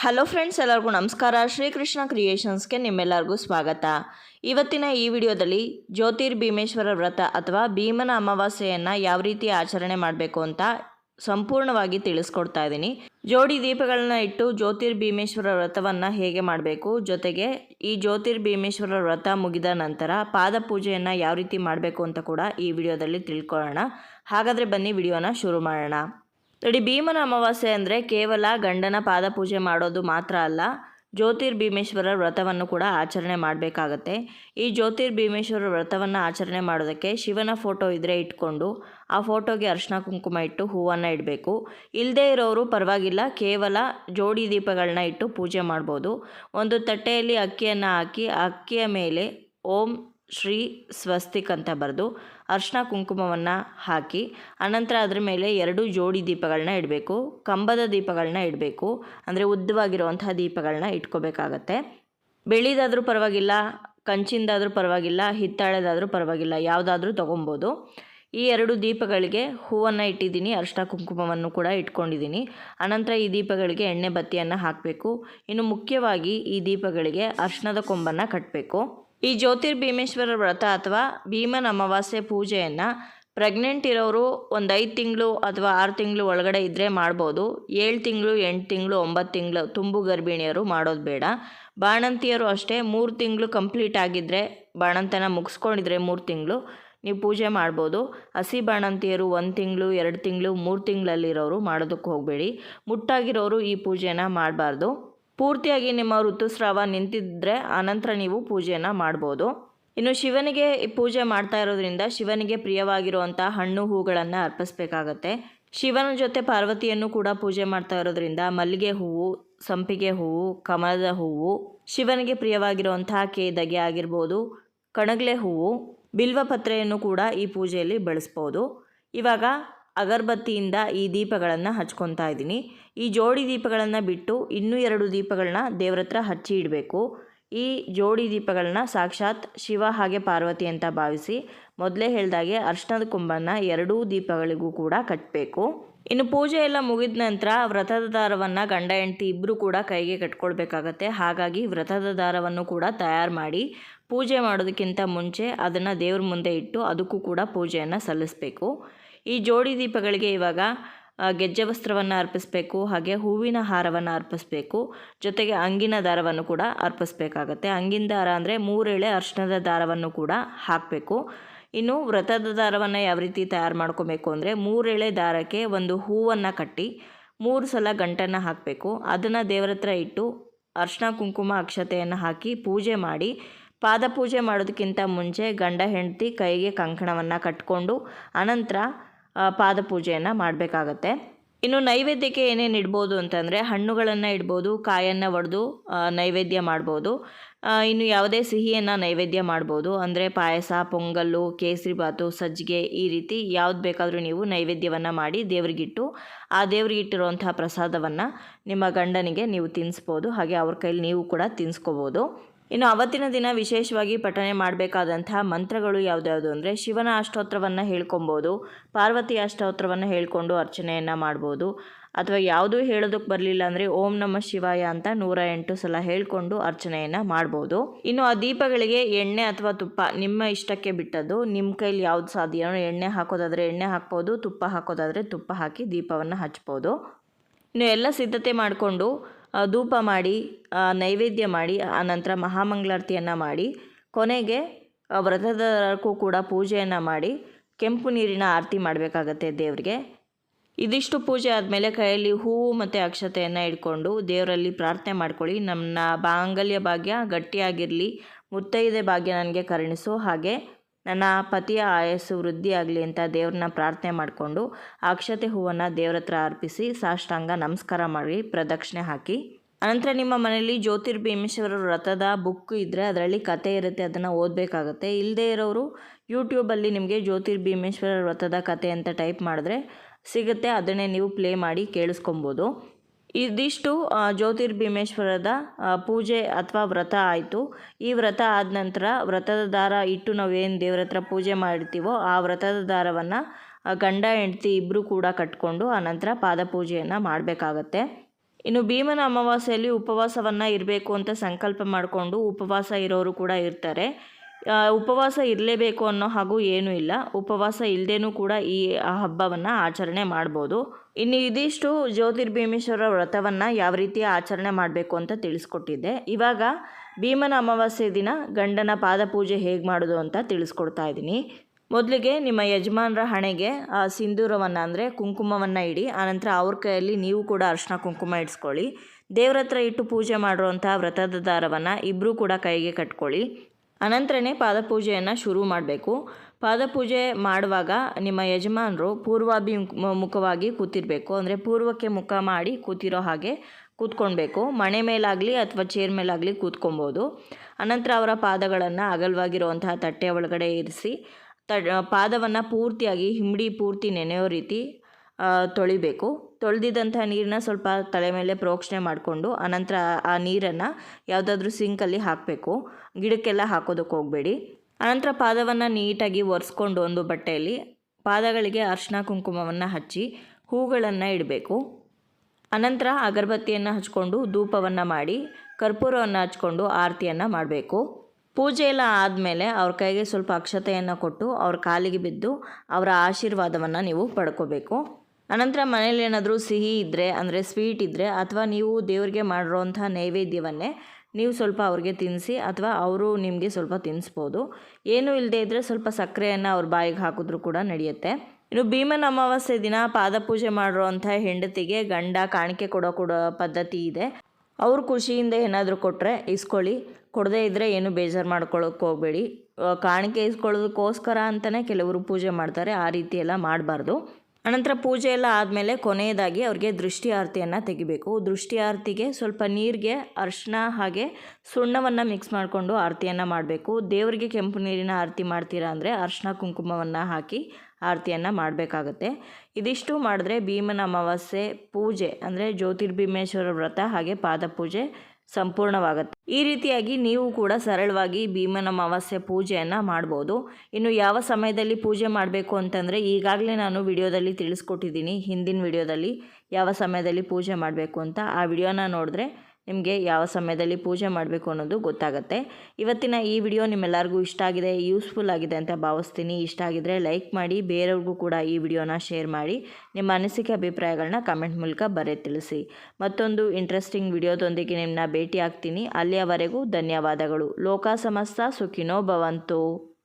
Hello friends, ಎಲ್ಲರಿಗೂ ನಮಸ್ಕಾರ. ಶ್ರೀಕೃಷ್ಣ ಕ್ರಿಯೇಷನ್ಸ್ಗೆ ನಿಮ್ಮೆಲ್ಲರಿಗೂ ಸ್ವಾಗತ. ಇವತ್ತಿನ ಈ ವಿಡಿಯೋದಲ್ಲಿ ಜ್ಯೋತಿರ್ ಭೀಮೇಶ್ವರ ವ್ರತ ಅಥವಾ ಭೀಮನ ಅಮಾವಾಸ್ಯೆಯನ್ನು ಯಾವ ರೀತಿ ಆಚರಣೆ ಮಾಡಬೇಕು ಅಂತ ಸಂಪೂರ್ಣವಾಗಿ ತಿಳಿಸ್ಕೊಡ್ತಾ ಇದ್ದೀನಿ. ಜೋಡಿ ದೀಪಗಳನ್ನ ಇಟ್ಟು ಜ್ಯೋತಿರ್ ಭೀಮೇಶ್ವರ ವ್ರತವನ್ನು ಹೇಗೆ ಮಾಡಬೇಕು, ಜೊತೆಗೆ ಈ ಜ್ಯೋತಿರ್ ಭೀಮೇಶ್ವರ ವ್ರತ ಮುಗಿದ ನಂತರ ಪಾದ ಪೂಜೆಯನ್ನು ಯಾವ ರೀತಿ ಮಾಡಬೇಕು ಅಂತ ಕೂಡ ಈ ವಿಡಿಯೋದಲ್ಲಿ ತಿಳ್ಕೊಳ್ಳೋಣ. ಹಾಗಾದರೆ ಬನ್ನಿ, ವಿಡಿಯೋನ ಶುರು ಮಾಡೋಣ. ನೋಡಿ, ಭೀಮನ ಅಮಾವಾಸ್ಯೆ ಅಂದರೆ ಕೇವಲ ಗಂಡನ ಪಾದಪೂಜೆ ಮಾಡೋದು ಮಾತ್ರ ಅಲ್ಲ ಜ್ಯೋತಿರ್ಭೀಮೇಶ್ವರ ವ್ರತವನ್ನು ಕೂಡ ಆಚರಣೆ ಮಾಡಬೇಕಾಗತ್ತೆ. ಈ ಜ್ಯೋತಿರ್ಭೀಮೇಶ್ವರ ವ್ರತವನ್ನು ಆಚರಣೆ ಮಾಡೋದಕ್ಕೆ ಶಿವನ ಫೋಟೋ ಇದ್ದರೆ ಇಟ್ಕೊಂಡು, ಆ ಫೋಟೋಗೆ ಅರ್ಶಿನ ಕುಂಕುಮ ಇಟ್ಟು ಹೂವನ್ನು ಇಡಬೇಕು. ಇಲ್ಲದೇ ಇರೋರು ಪರವಾಗಿಲ್ಲ, ಕೇವಲ ಜೋಡಿ ದೀಪಗಳನ್ನ ಇಟ್ಟು ಪೂಜೆ ಮಾಡ್ಬೋದು. ಒಂದು ತಟ್ಟೆಯಲ್ಲಿ ಅಕ್ಕಿಯನ್ನು ಹಾಕಿ, ಅಕ್ಕಿಯ ಮೇಲೆ ಓಂ ಶ್ರೀ ಸ್ವಸ್ತಿಕ್ ಅಂತ ಬರೆದು ಅರ್ಶಿನ ಕುಂಕುಮವನ್ನು ಹಾಕಿ, ಅನಂತರ ಅದರ ಮೇಲೆ ಎರಡು ಜೋಡಿ ದೀಪಗಳನ್ನ ಇಡಬೇಕು. ಕಂಬದ ದೀಪಗಳನ್ನ ಇಡಬೇಕು. ಅಂದರೆ ಉದ್ದವಾಗಿರುವಂತಹ ದೀಪಗಳನ್ನ ಇಟ್ಕೋಬೇಕಾಗತ್ತೆ. ಬೆಳ್ಳಿದಾದರೂ ಪರವಾಗಿಲ್ಲ, ಕಂಚಿಂದಾದರೂ ಪರವಾಗಿಲ್ಲ, ಹಿತ್ತಾಳೆದಾದರೂ ಪರವಾಗಿಲ್ಲ, ಯಾವುದಾದ್ರೂ ತೊಗೊಬೋದು. ಈ ಎರಡು ದೀಪಗಳಿಗೆ ಹೂವನ್ನು ಇಟ್ಟಿದ್ದೀನಿ, ಅರಿಶಿನ ಕುಂಕುಮವನ್ನು ಕೂಡ ಇಟ್ಕೊಂಡಿದ್ದೀನಿ. ಅನಂತರ ಈ ದೀಪಗಳಿಗೆ ಎಣ್ಣೆ ಬತ್ತಿಯನ್ನು ಹಾಕಬೇಕು. ಇನ್ನು ಮುಖ್ಯವಾಗಿ ಈ ದೀಪಗಳಿಗೆ ಅರ್ಶಿನದ ಕೊಂಬನ್ನು ಕಟ್ಟಬೇಕು ಈ ಜ್ಯೋತಿರ್ಭೀಮೇಶ್ವರ ವ್ರತ ಅಥವಾ ಭೀಮನ ಅಮಾವಾಸ್ಯೆ ಪೂಜೆಯನ್ನು ಪ್ರೆಗ್ನೆಂಟ್ ಇರೋರು ಒಂದು ಐದು ತಿಂಗಳು ಅಥವಾ ಆರು ತಿಂಗಳು ಒಳಗಡೆ ಇದ್ದರೆ ಮಾಡ್ಬೋದು. ಏಳು ತಿಂಗಳು, ಎಂಟು ತಿಂಗಳು, ಒಂಬತ್ತು ತಿಂಗಳು ತುಂಬು ಗರ್ಭಿಣಿಯರು ಮಾಡೋದು ಬೇಡ. ಬಾಣಂತಿಯರು ಅಷ್ಟೇ ಮೂರು ತಿಂಗಳು ಕಂಪ್ಲೀಟ್ ಆಗಿದ್ದರೆ ಬಾಣಂತನ ಮುಗಿಸ್ಕೊಂಡಿದ್ರೆ ಮೂರು ತಿಂಗಳು ನೀವು ಪೂಜೆ ಮಾಡ್ಬೋದು. ಹಸಿ ಬಾಣಂತಿಯರು ಒಂದು ತಿಂಗಳು, ಎರಡು ತಿಂಗಳು, ಮೂರು ತಿಂಗಳಲ್ಲಿರೋರು ಮಾಡೋದಕ್ಕೆ ಹೋಗಬೇಡಿ. ಮುಟ್ಟಾಗಿರೋರು ಈ ಪೂಜೆನ ಮಾಡಬಾರ್ದು. ಪೂರ್ತಿಯಾಗಿ ನಿಮ್ಮ ಋತುಸ್ರಾವ ನಿಂತಿದ್ದರೆ ಆನಂತರ ನೀವು ಪೂಜೆಯನ್ನು ಮಾಡ್ಬೋದು. ಇನ್ನು ಶಿವನಿಗೆ ಪೂಜೆ ಮಾಡ್ತಾ ಇರೋದ್ರಿಂದ ಶಿವನಿಗೆ ಪ್ರಿಯವಾಗಿರುವಂಥ ಹಣ್ಣು ಹೂಗಳನ್ನು ಅರ್ಪಿಸ್ಬೇಕಾಗತ್ತೆ. ಶಿವನ ಜೊತೆ ಪಾರ್ವತಿಯನ್ನು ಕೂಡ ಪೂಜೆ ಮಾಡ್ತಾ ಇರೋದ್ರಿಂದ ಮಲ್ಲಿಗೆ ಹೂವು, ಸಂಪಿಗೆ ಹೂವು, ಕಮಲದ ಹೂವು, ಶಿವನಿಗೆ ಪ್ರಿಯವಾಗಿರುವಂತಹ ಕೇದಗೆ ಆಗಿರ್ಬೋದು, ಕಣಗ್ಲೆ ಹೂವು, ಬಿಲ್ವಪತ್ರೆಯನ್ನು ಕೂಡ ಈ ಪೂಜೆಯಲ್ಲಿ ಬಳಸ್ಬೋದು. ಇವಾಗ ಅಗರಬತ್ತಿಯಿಂದ ಈ ದೀಪಗಳನ್ನು ಹಚ್ಕೊತಾ ಇದ್ದೀನಿ. ಈ ಜೋಡಿ ದೀಪಗಳನ್ನು ಬಿಟ್ಟು ಇನ್ನೂ ಎರಡು ದೀಪಗಳನ್ನ ದೇವ್ರ ಹತ್ರ ಹಚ್ಚಿ ಇಡಬೇಕು. ಈ ಜೋಡಿ ದೀಪಗಳನ್ನ ಸಾಕ್ಷಾತ್ ಶಿವ ಹಾಗೆ ಪಾರ್ವತಿ ಅಂತ ಭಾವಿಸಿ ಮೊದಲೇ ಹೇಳಿದಾಗೆ ಅರ್ಶನದ ಕುಂಭನ ಎರಡೂ ದೀಪಗಳಿಗೂ ಕೂಡ ಕಟ್ಟಬೇಕು ಇನ್ನು ಪೂಜೆ ಎಲ್ಲ ಮುಗಿದ ನಂತರ ವ್ರತದ ದಾರವನ್ನು ಗಂಡ ಹೆಂಡತಿ ಇಬ್ಬರು ಕೂಡ ಕೈಗೆ ಕಟ್ಕೊಳ್ಬೇಕಾಗತ್ತೆ. ಹಾಗಾಗಿ ವ್ರತದ ದಾರವನ್ನು ಕೂಡ ತಯಾರು ಮಾಡಿ ಪೂಜೆ ಮಾಡೋದಕ್ಕಿಂತ ಮುಂಚೆ ಅದನ್ನು ದೇವ್ರ ಮುಂದೆ ಇಟ್ಟು ಅದಕ್ಕೂ ಕೂಡ ಪೂಜೆಯನ್ನು ಸಲ್ಲಿಸಬೇಕು. ಈ ಜೋಡಿ ದೀಪಗಳಿಗೆ ಇವಾಗ ಗೆಜ್ಜೆ ವಸ್ತ್ರವನ್ನು ಅರ್ಪಿಸಬೇಕು, ಹಾಗೆ ಹೂವಿನ ಹಾರವನ್ನು ಅರ್ಪಿಸಬೇಕು, ಜೊತೆಗೆ ಅಂಗಿನ ದಾರವನ್ನು ಕೂಡ ಅರ್ಪಿಸಬೇಕಾಗತ್ತೆ. ಅಂಗಿನ ದಾರ ಅಂದರೆ ಮೂರೆಳೆ ಅರ್ಶಿಣದ ದಾರವನ್ನು ಕೂಡ ಹಾಕಬೇಕು. ಇನ್ನು ವ್ರತದ ದಾರವನ್ನು ಯಾವ ರೀತಿ ತಯಾರು ಮಾಡ್ಕೋಬೇಕು ಅಂದರೆ ಮೂರೆಳೆ ದಾರಕ್ಕೆ ಒಂದು ಹೂವನ್ನು ಕಟ್ಟಿ ಮೂರು ಸಲ ಗಂಟನ್ನು ಹಾಕಬೇಕು. ಅದನ್ನು ದೇವರ ಹತ್ರ ಇಟ್ಟು ಅರ್ಶಿನ, ಕುಂಕುಮ, ಅಕ್ಷತೆಯನ್ನು ಹಾಕಿ ಪೂಜೆ ಮಾಡಿ, ಪಾದ ಪೂಜೆ ಮಾಡೋದಕ್ಕಿಂತ ಮುಂಚೆ ಗಂಡ, ಹೆಂಡತಿ ಕೈಗೆ ಕಂಕಣವನ್ನು ಕಟ್ಕೊಂಡು, ಅನಂತರ ಪಾದ ಪೂಜೆಯನ್ನು ಮಾಡಬೇಕಾಗತ್ತೆ. ಇನ್ನು ನೈವೇದ್ಯಕ್ಕೆ ಏನೇನು ಇಡ್ಬೋದು ಅಂತಂದರೆ ಹಣ್ಣುಗಳನ್ನು ಇಡ್ಬೋದು, ಕಾಯನ್ನು ಒಡೆದು ನೈವೇದ್ಯ ಮಾಡ್ಬೋದು. ಇನ್ನು ಯಾವುದೇ ಸಿಹಿಯನ್ನು ನೈವೇದ್ಯ ಮಾಡ್ಬೋದು. ಅಂದರೆ ಪಾಯಸ, ಪೊಂಗಲ್ಲು ಕೇಸರಿಬಾತು ಸಜ್ಜಿಗೆ ಈ ರೀತಿ ಯಾವ್ದು ಬೇಕಾದರೂ ನೀವು ನೈವೇದ್ಯವನ್ನು ಮಾಡಿ ದೇವರಿಗಿಟ್ಟು ಆ ದೇವರಿಗಿಟ್ಟಿರುವಂತಹ ಪ್ರಸಾದವನ್ನು ನಿಮ್ಮ ಗಂಡನಿಗೆ ನೀವು ತಿನ್ನಿಸ್ಬೋದು ಹಾಗೆ ಅವ್ರ ಕೈಲಿ ನೀವು ಕೂಡ ತಿನ್ನಿಸ್ಕೋಬೋದು ಇನ್ನು ಅವತ್ತಿನ ದಿನ ವಿಶೇಷವಾಗಿ ಪಠನೆ ಮಾಡಬೇಕಾದಂತಹ ಮಂತ್ರಗಳು ಯಾವುದ್ಯಾವುದು ಅಂದರೆ ಶಿವನ ಅಷ್ಟೋತ್ರವನ್ನು ಹೇಳ್ಕೊಬೋದು, ಪಾರ್ವತಿ ಅಷ್ಟೋತ್ರವನ್ನು ಹೇಳ್ಕೊಂಡು ಅರ್ಚನೆಯನ್ನು ಮಾಡ್ಬೋದು, ಅಥವಾ ಯಾವುದೂ ಹೇಳೋದಕ್ಕೆ ಬರಲಿಲ್ಲ ಅಂದರೆ ಓಂ ನಮ ಶಿವಾಯ ಅಂತ ನೂರ ಎಂಟು ಸಲ ಹೇಳ್ಕೊಂಡು ಅರ್ಚನೆಯನ್ನು ಮಾಡ್ಬೋದು. ಇನ್ನು ಆ ದೀಪಗಳಿಗೆ ಎಣ್ಣೆ ಅಥವಾ ತುಪ್ಪ ನಿಮ್ಮ ಇಷ್ಟಕ್ಕೆ ಬಿಟ್ಟದ್ದು, ನಿಮ್ಮ ಕೈಲಿ ಯಾವ್ದು ಸಾಧ್ಯ ಎಣ್ಣೆ ಹಾಕೋದಾದರೆ ಎಣ್ಣೆ ಹಾಕ್ಬೋದು, ತುಪ್ಪ ಹಾಕೋದಾದರೆ ತುಪ್ಪ ಹಾಕಿ ದೀಪವನ್ನು ಹಚ್ಬೋದು. ಇನ್ನು ಎಲ್ಲ ಸಿದ್ಧತೆ ಮಾಡಿಕೊಂಡು ಧೂಪ ಮಾಡಿ ನೈವೇದ್ಯ ಮಾಡಿ ಆನಂತರ ಮಹಾಮಂಗಳಾರತಿಯನ್ನು ಮಾಡಿ, ಕೊನೆಗೆ ವ್ರತದವರೆಗೂ ಕೂಡ ಪೂಜೆಯನ್ನು ಮಾಡಿ, ಕೆಂಪು ನೀರಿನ ಆರತಿ ಮಾಡಬೇಕಾಗತ್ತೆ ದೇವರಿಗೆ. ಇದಿಷ್ಟು ಪೂಜೆ ಆದಮೇಲೆ ಕೈಯಲ್ಲಿ ಹೂವು ಮತ್ತು ಅಕ್ಷತೆಯನ್ನು ಇಟ್ಕೊಂಡು ದೇವರಲ್ಲಿ ಪ್ರಾರ್ಥನೆ ಮಾಡ್ಕೊಳ್ಳಿ. ನನ್ನ ಬಾಂಗಲ್ಯ ಭಾಗ್ಯ ಗಟ್ಟಿಯಾಗಿರಲಿ, ಮುತ್ತೈದೆ ಭಾಗ್ಯ ನನಗೆ ಕರುಣಿಸು. ಹಾಗೆ ನನ್ನ ಪತಿಯ ಆಯಸ್ಸು ವೃದ್ಧಿ ಆಗಲಿ ಅಂತ ದೇವ್ರನ್ನ ಪ್ರಾರ್ಥನೆ ಮಾಡಿಕೊಂಡು ಅಕ್ಷತೆ ಹೂವನ್ನು ದೇವ್ರ ಹತ್ರ ಅರ್ಪಿಸಿ ಸಾಷ್ಟಾಂಗ ನಮಸ್ಕಾರ ಮಾಡಿ ಪ್ರದಕ್ಷಿಣೆ ಹಾಕಿ. ಅನಂತರ ನಿಮ್ಮ ಮನೆಯಲ್ಲಿ ಜ್ಯೋತಿರ್ಭೀಮೇಶ್ವರ ವ್ರತದ ಬುಕ್ ಇದ್ದರೆ ಅದರಲ್ಲಿ ಕತೆ ಇರುತ್ತೆ, ಅದನ್ನು ಓದಬೇಕಾಗತ್ತೆ. ಇಲ್ಲದೇ ಇರೋರು ಯೂಟ್ಯೂಬಲ್ಲಿ ನಿಮಗೆ ಜ್ಯೋತಿರ್ಭೀಮೇಶ್ವರ ವ್ರತದ ಕತೆ ಅಂತ ಟೈಪ್ ಮಾಡಿದ್ರೆ ಸಿಗುತ್ತೆ, ಅದನ್ನೇ ನೀವು ಪ್ಲೇ ಮಾಡಿ ಕೇಳಿಸ್ಕೊಬೋದು. ಇದಿಷ್ಟು ಜ್ಯೋತಿರ್ಭೀಮೇಶ್ವರದ ಪೂಜೆ ಅಥವಾ ವ್ರತ ಆಯಿತು. ಈ ವ್ರತ ಆದ ನಂತರ ವ್ರತದ ದಾರ ಇಟ್ಟು ನಾವೇನು ದೇವ್ರ ಹತ್ರ ಪೂಜೆ ಮಾಡ್ತೀವೋ ಆ ವ್ರತದ ದಾರವನ್ನು ಗಂಡ, ಹೆಂಡತಿ ಇಬ್ಬರು ಕೂಡ ಕಟ್ಕೊಂಡು ಆನಂತರ ಪಾದ ಪೂಜೆಯನ್ನು ಮಾಡಬೇಕಾಗತ್ತೆ. ಇನ್ನು ಭೀಮನ ಅಮಾವಾಸ್ಯೆಯಲ್ಲಿ ಉಪವಾಸವನ್ನು ಇರಬೇಕು ಅಂತ ಸಂಕಲ್ಪ ಮಾಡಿಕೊಂಡು ಉಪವಾಸ ಇರೋರು ಕೂಡ ಇರ್ತಾರೆ. ಉಪವಾಸ ಇರಲೇಬೇಕು ಅನ್ನೋ ಹಾಗೂ ಏನೂ ಇಲ್ಲ. ಉಪವಾಸ ಇಲ್ಲದೇನೂ ಕೂಡ ಈ ಹಬ್ಬವನ್ನು ಆಚರಣೆ ಮಾಡ್ಬೋದು. ಇನ್ನು ಇದಿಷ್ಟು ಜ್ಯೋತಿರ್ಭೀಮೇಶ್ವರ ವ್ರತವನ್ನು ಯಾವ ರೀತಿ ಆಚರಣೆ ಮಾಡಬೇಕು ಅಂತ ತಿಳಿಸ್ಕೊಟ್ಟಿದ್ದೆ. ಇವಾಗ ಭೀಮನ ಅಮಾವಾಸ್ಯೆ ದಿನ ಗಂಡನ ಪಾದಪೂಜೆ ಹೇಗೆ ಮಾಡೋದು ಅಂತ ತಿಳಿಸ್ಕೊಡ್ತಾ ಇದ್ದೀನಿ. ಮೊದಲಿಗೆ ನಿಮ್ಮ ಯಜಮಾನರ ಹಣೆಗೆ, ಆ, ಸಿಂಧೂರವನ್ನು ಅಂದರೆ ಕುಂಕುಮವನ್ನು ಇಡಿ, ಆನಂತರ ಅವ್ರ ಕೈಯಲ್ಲಿ ನೀವು ಕೂಡ ಅರ್ಶಿನ ಕುಂಕುಮ ಇಡಿಸ್ಕೊಳ್ಳಿ. ದೇವ್ರ ಹತ್ರ ಇಟ್ಟು ಪೂಜೆ ಮಾಡಿರುವಂಥ ವ್ರತದ ದಾರವನ್ನು ಇಬ್ಬರೂ ಕೂಡ ಕೈಗೆ ಕಟ್ಕೊಳ್ಳಿ. ಅನಂತರನೇ ಪಾದಪೂಜೆಯನ್ನು ಶುರು ಮಾಡಬೇಕು. ಪಾದಪೂಜೆ ಮಾಡುವಾಗ ನಿಮ್ಮ ಯಜಮಾನರು ಪೂರ್ವಾಭಿಮುಖವಾಗಿ ಕೂತಿರಬೇಕು. ಅಂದರೆ ಪೂರ್ವಕ್ಕೆ ಮುಖ ಮಾಡಿ ಕೂತಿರೋ ಹಾಗೆ ಕೂತ್ಕೊಳ್ಬೇಕು. ಮಣೆ ಮೇಲಾಗಲಿ ಅಥವಾ ಚೇರ್ ಮೇಲಾಗಲಿ ಕೂತ್ಕೊಬೋದು ಅನಂತರ ಅವರ ಪಾದಗಳನ್ನು ಅಗಲವಾಗಿರುವಂತಹ ತಟ್ಟೆ ಒಳಗಡೆ ಇರಿಸಿ ತ ಪಾದವನ್ನು ಪೂರ್ತಿಯಾಗಿ ಹಿಂಬಡಿ ಪೂರ್ತಿ ನೆನೆಯೋ ರೀತಿ ತೊಳಿಬೇಕು. ತೊಳೆದಿದ್ದಂಥ ನೀರನ್ನ ಸ್ವಲ್ಪ ತಲೆ ಮೇಲೆ ಪ್ರೋಕ್ಷಣೆ ಮಾಡಿಕೊಂಡು ಆನಂತರ ಆ ನೀರನ್ನು ಯಾವುದಾದ್ರೂ ಸಿಂಕಲ್ಲಿ ಹಾಕಬೇಕು. ಗಿಡಕ್ಕೆಲ್ಲ ಹಾಕೋದಕ್ಕೆ ಹೋಗಬೇಡಿ. ಅನಂತರ ಪಾದವನ್ನು ನೀಟಾಗಿ ಒರೆಸ್ಕೊಂಡು ಒಂದು ಬಟ್ಟೆಯಲ್ಲಿ ಪಾದಗಳಿಗೆ ಅರ್ಶಿನ ಕುಂಕುಮವನ್ನು ಹಚ್ಚಿ ಹೂಗಳನ್ನು ಇಡಬೇಕು. ಅನಂತರ ಅಗರಬತ್ತಿಯನ್ನು ಹಚ್ಕೊಂಡು ಧೂಪವನ್ನು ಮಾಡಿ ಕರ್ಪೂರವನ್ನು ಹಚ್ಕೊಂಡು ಆರತಿಯನ್ನು ಮಾಡಬೇಕು. ಪೂಜೆ ಎಲ್ಲ ಆದಮೇಲೆ ಅವ್ರ ಕೈಗೆ ಸ್ವಲ್ಪ ಅಕ್ಷತೆಯನ್ನು ಕೊಟ್ಟು ಅವ್ರ ಕಾಲಿಗೆ ಬಿದ್ದು ಅವರ ಆಶೀರ್ವಾದವನ್ನು ನೀವು ಪಡ್ಕೋಬೇಕು. ಅನಂತರ ಮನೇಲಿ ಏನಾದರೂ ಸಿಹಿ ಇದ್ದರೆ ಅಂದರೆ ಸ್ವೀಟ್ ಇದ್ದರೆ ಅಥವಾ ನೀವು ದೇವರಿಗೆ ಮಾಡಿರೋಂಥ ನೈವೇದ್ಯವನ್ನೇ ನೀವು ಸ್ವಲ್ಪ ಅವ್ರಿಗೆ ತಿನ್ನಿಸಿ ಅಥವಾ ಅವರು ನಿಮಗೆ ಸ್ವಲ್ಪ ತಿನ್ನಿಸ್ಬೋದು ಏನೂ ಇಲ್ಲದೇ ಇದ್ದರೆ ಸ್ವಲ್ಪ ಸಕ್ಕರೆಯನ್ನು ಅವ್ರ ಬಾಯಿಗೆ ಹಾಕಿದ್ರೂ ಕೂಡ ನಡೆಯುತ್ತೆ. ಇನ್ನು ಭೀಮನ ಅಮಾವಾಸ್ಯೆ ದಿನ ಪಾದಪೂಜೆ ಮಾಡಿರೋಂಥ ಹೆಂಡತಿಗೆ ಗಂಡ ಕಾಣಿಕೆ ಕೊಡೋ ಕೊಡೋ ಪದ್ಧತಿ ಇದೆ. ಅವ್ರ ಖುಷಿಯಿಂದ ಏನಾದರೂ ಕೊಟ್ಟರೆ ಇಸ್ಕೊಳ್ಳಿ. ಕೊಡದೇ ಇದ್ದರೆ ಏನು ಬೇಜಾರು ಮಾಡ್ಕೊಳ್ಳೋಕೆ ಹೋಗಬೇಡಿ. ಕಾಣಿಕೆ ಇಸ್ಕೊಳ್ಳೋದಕ್ಕೋಸ್ಕರ ಅಂತಲೇ ಕೆಲವರು ಪೂಜೆ ಮಾಡ್ತಾರೆ. ಆ ರೀತಿ ಎಲ್ಲ ಮಾಡಬಾರ್ದು. ಅನಂತರ ಪೂಜೆ ಎಲ್ಲ ಆದಮೇಲೆ ಕೊನೆಯದಾಗಿ ಅವ್ರಿಗೆ ದೃಷ್ಟಿ ಆರತಿಯನ್ನು ತೆಗಿಬೇಕು. ದೃಷ್ಟಿ ಆರತಿಗೆ ಸ್ವಲ್ಪ ನೀರಿಗೆ ಅರಿಶಿನ ಹಾಗೆ ಸುಣ್ಣವನ್ನು ಮಿಕ್ಸ್ ಮಾಡಿಕೊಂಡು ಆರತಿಯನ್ನು ಮಾಡಬೇಕು. ದೇವರಿಗೆ ಕೆಂಪು ನೀರಿನ ಆರತಿ ಮಾಡ್ತೀರಾ ಅಂದರೆ ಅರಿಶಿನ ಕುಂಕುಮವನ್ನು ಹಾಕಿ ಆರತಿಯನ್ನು ಮಾಡಬೇಕಾಗತ್ತೆ. ಇದಿಷ್ಟು ಮಾಡಿದ್ರೆ ಭೀಮನ ಅಮಾವಾಸ್ಯೆ ಪೂಜೆ ಅಂದರೆ ಜ್ಯೋತಿರ್ಭೀಮೇಶ್ವರ ವ್ರತ ಹಾಗೆ ಪಾದಪೂಜೆ ಸಂಪೂರ್ಣವಾಗುತ್ತೆ. ಈ ರೀತಿಯಾಗಿ ನೀವು ಕೂಡ ಸರಳವಾಗಿ ಭೀಮನ ಅಮಾವಾಸ್ಯೆ ಪೂಜೆಯನ್ನು ಮಾಡ್ಬೋದು. ಇನ್ನು ಯಾವ ಸಮಯದಲ್ಲಿ ಪೂಜೆ ಮಾಡಬೇಕು ಅಂತಂದರೆ ಈಗಾಗಲೇ ನಾನು ವಿಡಿಯೋದಲ್ಲಿ ತಿಳಿಸ್ಕೊಟ್ಟಿದ್ದೀನಿ ಹಿಂದಿನ ವಿಡಿಯೋದಲ್ಲಿ ಯಾವ ಸಮಯದಲ್ಲಿ ಪೂಜೆ ಮಾಡಬೇಕು ಅಂತ. ಆ ವಿಡಿಯೋನ ನೋಡಿದ್ರೆ ನಿಮಗೆ ಯಾವ ಸಮಯದಲ್ಲಿ ಪೂಜೆ ಮಾಡಬೇಕು ಅನ್ನೋದು ಗೊತ್ತಾಗುತ್ತೆ. ಇವತ್ತಿನ ಈ ವಿಡಿಯೋ ನಿಮ್ಮೆಲ್ಲರಿಗೂ ಇಷ್ಟ ಆಗಿದೆ, ಯೂಸ್ಫುಲ್ ಆಗಿದೆ ಅಂತ ಭಾವಿಸ್ತೀನಿ. ಇಷ್ಟ ಆಗಿದ್ರೆ ಲೈಕ್ ಮಾಡಿ, ಬೇರೆಯವ್ರಿಗೂ ಕೂಡ ಈ ವಿಡಿಯೋನ ಶೇರ್ ಮಾಡಿ, ನಿಮ್ಮ ಅನಿಸಿಕೆ ಅಭಿಪ್ರಾಯಗಳನ್ನ ಕಮೆಂಟ್ ಮೂಲಕ ಬರೆ ತಿಳಿಸಿ. ಮತ್ತೊಂದು ಇಂಟ್ರೆಸ್ಟಿಂಗ್ ವಿಡಿಯೋದೊಂದಿಗೆ ನಿಮ್ಮನ್ನ ಭೇಟಿ ಆಗ್ತೀನಿ ಅಲ್ಲಿಯವರೆಗೂ ಧನ್ಯವಾದಗಳು. ಲೋಕ ಸಮಸ್ತ ಸುಖಿನೋ ಭವಂತು.